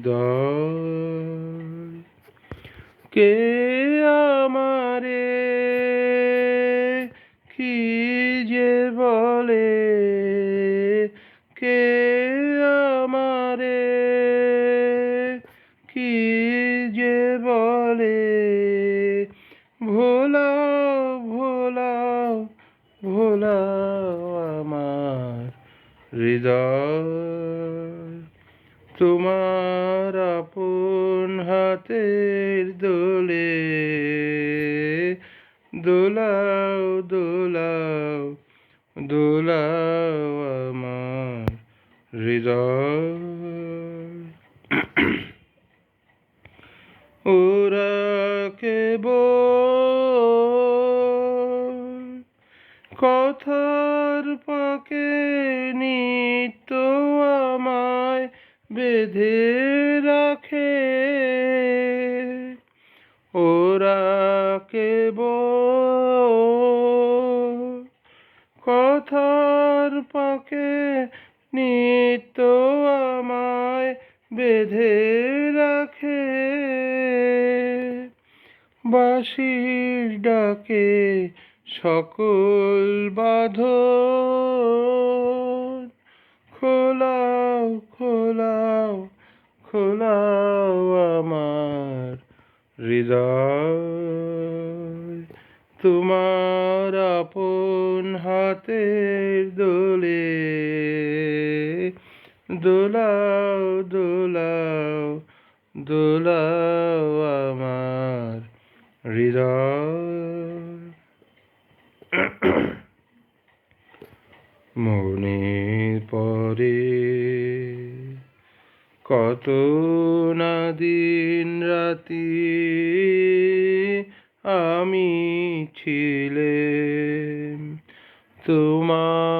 হৃদয়। কে আমারে কি যে বলে? কে আমারে কি যে বলে? দোলাও দোলাও দোলাও আমার হৃদয়। ওরা কেবল কথার পাকে নিত্য আমায় বেঁধে রাখে। কেবল কথার পাকে নিত্য আমায় বেঁধে রাখে। বাঁশির ডাকে সকল বাঁধন খোলাও খোলাও খোলাও আমার হৃদয় তোমার আপন হাতের দোলে দোলাও দোলাও দোলাও আমার হৃদয়। মনে পরে কত না দিন রাতি আমি ছিলে তোমার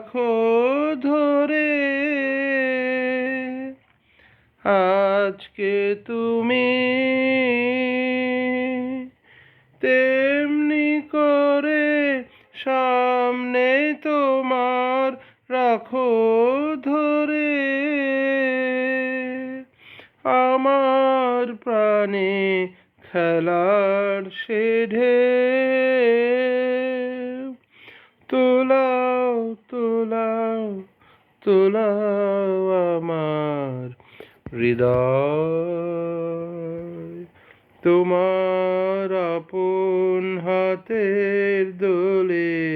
রাখো ধরে। আজকে তুমি তেমনি করে সামনে তোমার রাখো ধরে। আমার প্রাণে খেলার তোলাও তোলাও তোলাও আমার হৃদয়। তোমার আপন হাতের দোলে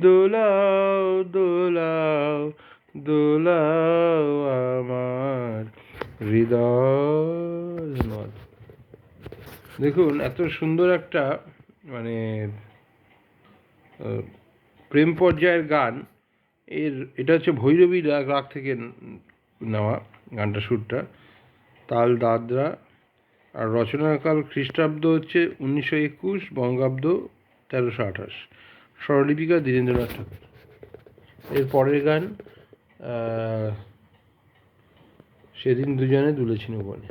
দোলাও দোলাও দোলাও আমার হৃদয়। দেখুন, এত সুন্দর একটা মানে প্রেম পর্যায়ের গান, এর, এটা হচ্ছে ভৈরবী রাগ রাগ থেকে নেওয়া গানটা, সুরটা। তাল দাদরা আর রচনাকাল খ্রিস্টাব্দ হচ্ছে উনিশশো একুশ, বঙ্গাব্দ তেরোশো আঠাশ। স্বরলিপিকা দীরেন্দ্রনাথ ঠাকুর। এর পরের গান সেদিন দুজনে দুলেছিল বনে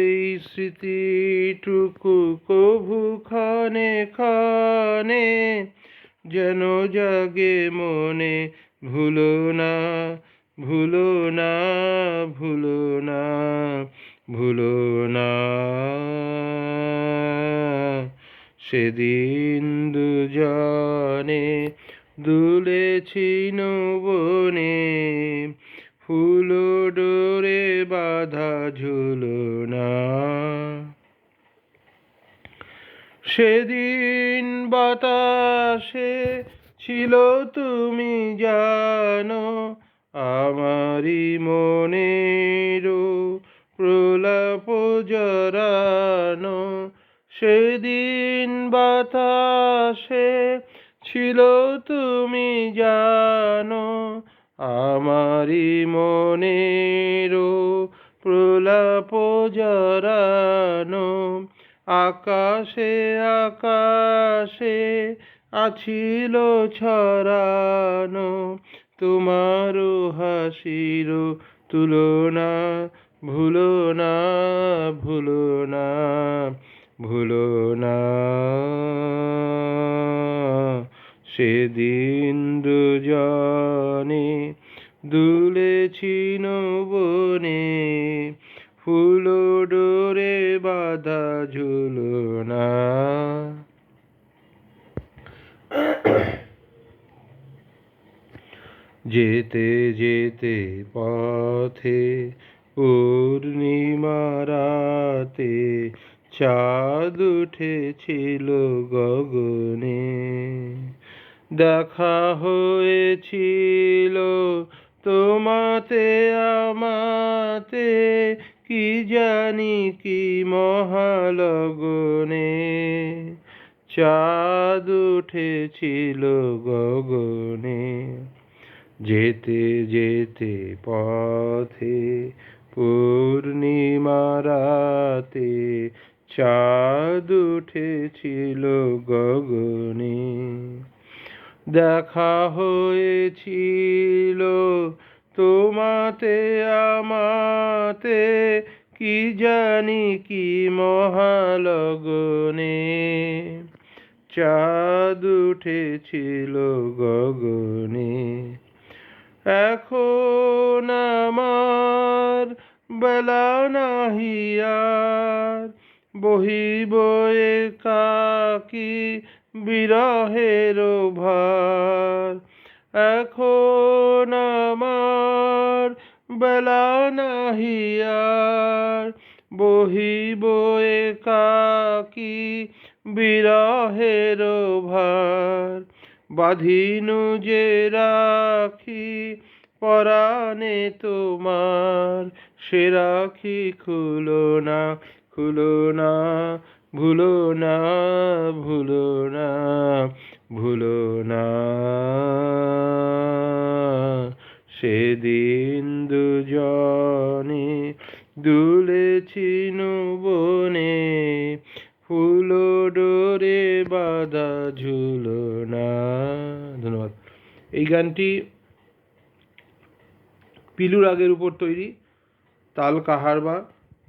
স্মৃতিটুকু কভু খানে খানে, যেন জাগে মনে, ভুলো না ভুলো না ভুলো না ভুলো না। সেদিন দুজনে দুলেছি বনে ফুল বাধা ঝুলনা সেদিন বাতাসে ছিল তুমি জানো আমারি মনের প্রলাপ জরানো সেদিন বাতাসে ছিল তুমি জানো আমারি মনের প্রলাপ জরানো আকাশে আকাশে আছিল ছড়ানো তোমার হাসির তুলনা ভুলো না ভুলো না ভুলো না। সেদিন দুজনে দুলেছি বনে, ফুল ডোরে বাধা ঝুলনা যেতে যেতে পথে পূর্ণিমারাতে চাঁদ উঠেছিল গগনে। দেখা হয়েছিল তোমাতে, আমাতে, কি জানি কি মহালগনে? চাঁদ উঠেছিল গগনে। যেতে যেতে পথে পূর্ণিমারাতে চাঁদ উঠেছিল গগনে। দেখা হয়েছিল। তোমাতে, আমাতে কি জানি কি মহালগনে। চাঁদ উঠেছিল গগনে। এখন আমার বেলা নাহিয়ার বহিব কাকি বিরহের ভার। এখন আমার বেলা নাহিয়ার বহিব কাকি বিরহের ভার। বাঁধিনু যে রাখি পরাণে তোমার। সে রাখি খুলো না খুলো না ভুলো না ভুলো না ভুলো না। সেদিন দুজনে দুলেছি বনে ফুল ডোরে বাধা ঝুলো না। ধন্যবাদ। এই গানটি পিলু রাগের উপর তৈরি তাল কাহারবা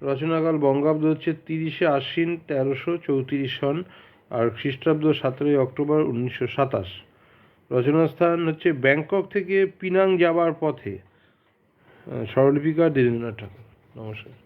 রচনাকাল বঙ্গাব্দ হচ্ছে তিরিশে আশ্বিন, তেরোশো চৌত্রিশ সন আর খ্রিস্টাব্দ সতেরোই অক্টোবর উনিশশো সাতাশ। রচনাস্থান হচ্ছে ব্যাংকক থেকে পিনাং যাবার পথে। স্বরলিপিকার দেবেন্দ্রনাথ ঠাকুর। নমস্কার।